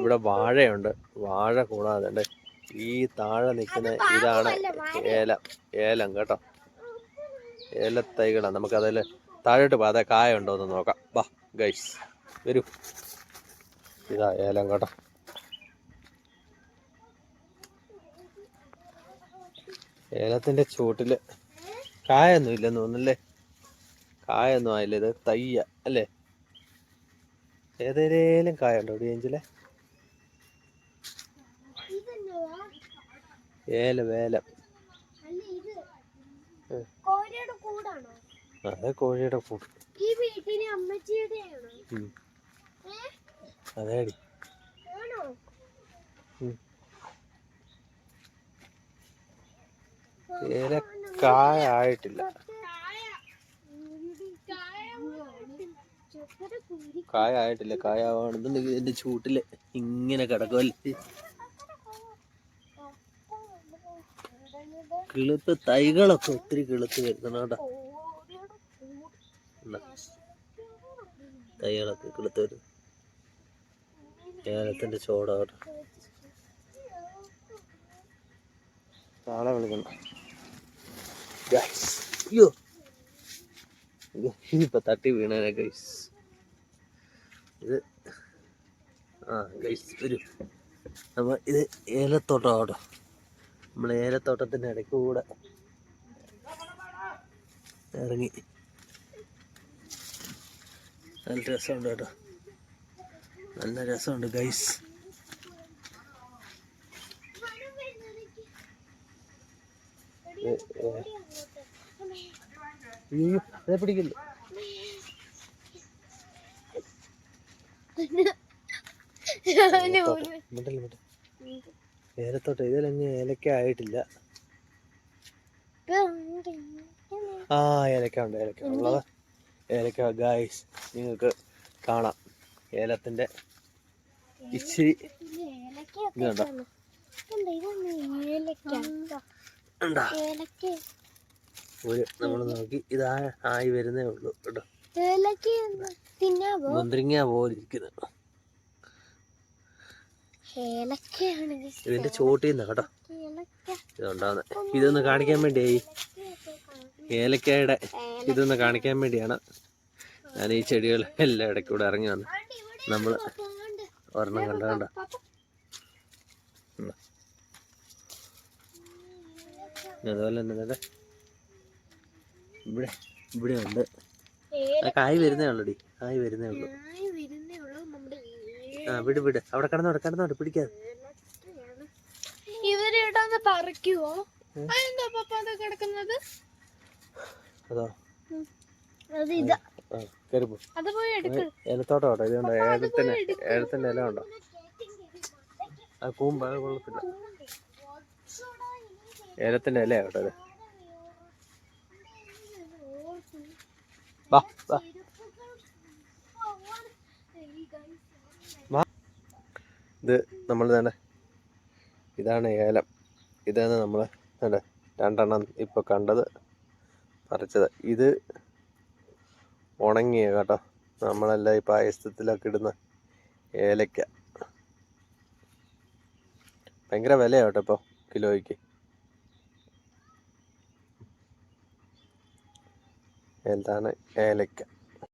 ഇവിടെ വാഴയുണ്ട്. വാഴ കൂടാതെ ഉണ്ട് ഈ താഴെ നിൽക്കുന്ന ഇതാണ് ഏലം ഏലം കേട്ടോ. ഏലത്തൈകളാണ്. നമുക്കതിൽ താഴോട്ട് പോകാം. അതെ കായ ഉണ്ടോ എന്ന് നോക്കാം. വാ ഗൈസ് വരൂ. ഇതാ ഏലം കേട്ടോ. ഏലത്തിന്റെ ചൂട്ടിൽ കായൊന്നും ഇല്ലെന്ന് തോന്നുന്നല്ലേ കായൊന്നും ആയില്ല ഇത് തയ്യ അല്ലേ? ഏതേലും കായ ഉണ്ടോ ഏഞ്ചിലെ? ഏലം ഏലം അതെ കോഴിയുടെ കൂട്? അതേടി. ഏലക്കായ ഏല കായ ആയിട്ടില്ല. കായ ആയിട്ടില്ല കായ ആവാണെന്നുണ്ടെങ്കിൽ ഇതിന്റെ ചൂട്ടിൽ ഇങ്ങനെ കിടക്കുമല്ലേ കിളുത്ത് തൈകളൊക്കെ ഒത്തിരി കിളുത്ത് വരുന്നുണ്ട് തൈകളൊക്കെ കിളുത്ത് വരും. ഏലത്തിന്റെ ചോട കേട്ടോ. താളെ വിളിക്കണം. ഗൈസ് അയ്യോ. അയ്യോ, ഇതിപ്പോ തട്ടി വീണേനെ ഗൈസ് ഇത് ആ ഗൈസ് വരൂ നമ്മ ഇത് ഏലത്തോട്ടം കേട്ടോ നമ്മൾ ഏലത്തോട്ടത്തിന്റെ ഇടയ്ക്ക് കൂടെ ഇറങ്ങി. നല്ല രസമുണ്ട് കേട്ടോ. നല്ല രസമുണ്ട് ഗൈസ് പിടിക്കില്ല? ഏലത്തോട്ടം. ഇതിലങ്ങ് ഏലക്ക ആയിട്ടില്ല. ആ ഏലക്ക ഉണ്ട് ഏലക്ക ഉള്ളത്. ഏലക്ക ഗായ്സ് നിങ്ങൾക്ക് കാണാം. ഏലത്തിന്റെ ഇച്ചിരി ഇതുണ്ടോ ഒരു നമ്മൾ നോക്കി ഇതാ ആയി വരുന്നേ ഉള്ളൂ. കേട്ടോ മുന്തിരിങ്ങ ഇതിന്റെ ചോട്ടിൽ നിന്ന് കേട്ടോ ഇതുണ്ടാവുന്നത് ഇതൊന്ന് കാണിക്കാൻ വേണ്ടിയായി. ഏലക്കായുടെ ഇതൊന്ന് കാണിക്കാൻ വേണ്ടിയാണ് ഞാൻ ഈ ചെടികൾ എല്ലാം ഇടയ്ക്കൂടെ ഇറങ്ങി വന്നു. നമ്മൾ ഒരെണ്ണം കണ്ട കണ്ട. അതുപോലെ തന്നെ ഇവിടെ ഇവിടെ ഉണ്ട്. കായ് വരുന്നേ ഉള്ളൂടി. കായ് വരുന്നേ ഉള്ളൂ. ആ വിട് വിട്. അവിടെ കിടന്നോട് കിടന്നോട് പിടിക്കാതെ ഇവരിടന്ന് പറിക്കുവോ? അതെന്താ പപ്പ അത് കിടക്കുന്നത്? അതോ? അത് ഇതാ. ആ കയറിപ്പോ അത് പോയി എടുക്ക്. ഏലത്തോട്ടം കേട്ടോ ഇതുണ്ട് ഏലത്തിന് ഏലത്തിന്റെ ഇല ഉണ്ടോ? ആ കൂമ്പ് അത് കൊള്ളത്തില്ല. ഏലത്തിന്റെ ഇല കേട്ടോ ഇത് വാ വാ. ഇത് നമ്മൾ തന്നെ. ഇതാണ് ഏലം. ഇതാണ് നമ്മൾ തന്നെ. രണ്ടെണ്ണം ഇപ്പോൾ കണ്ടത് പറിച്ചത്. ഇത് ഉണങ്ങിയ കേട്ടോ. നമ്മളെല്ലാം ഈ പായസത്തിലൊക്കെ ഇടുന്ന ഏലക്ക ഭയങ്കര വിലയാണ് കേട്ടോ ഇപ്പോൾ കിലോയ്ക്ക്. എന്താണ് ഏലക്ക